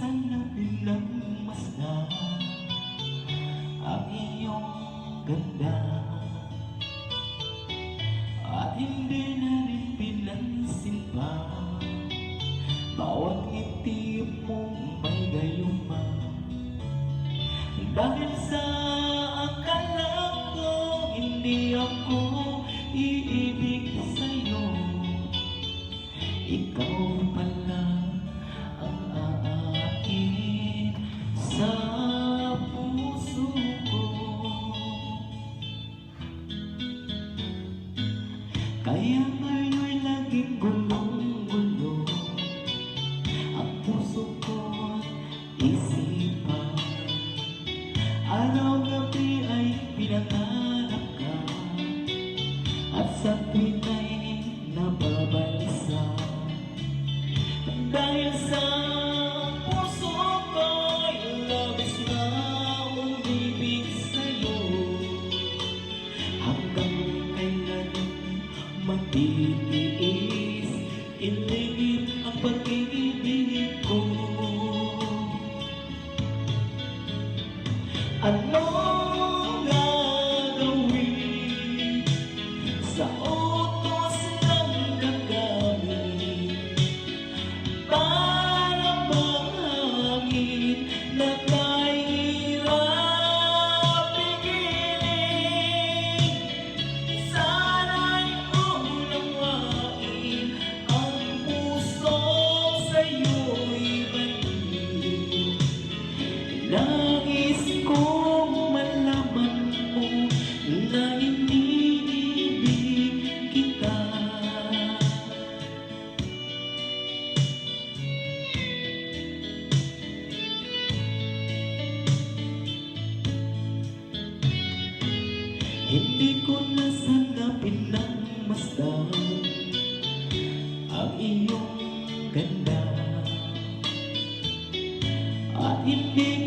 sana pinagmasdan ang iyong ganda. At hindi na rin pinansin pa Bawat ngiti mong may gayuma. Dahil sa akala ko Hindi ako iibig sa'yo. Ikaw pala Kaya ngayon'y laging gulong-gulo Ang puso ko't isipan. Araw-gabi ay pinangarap ka At sa tuwing matitiis Iligid ang pag-ibig ko Ano gagawin sa utos Nais kong malaman mo na iniibig kita. Hindi ko na sana pinagmasdan ang iyong ganda. At hindi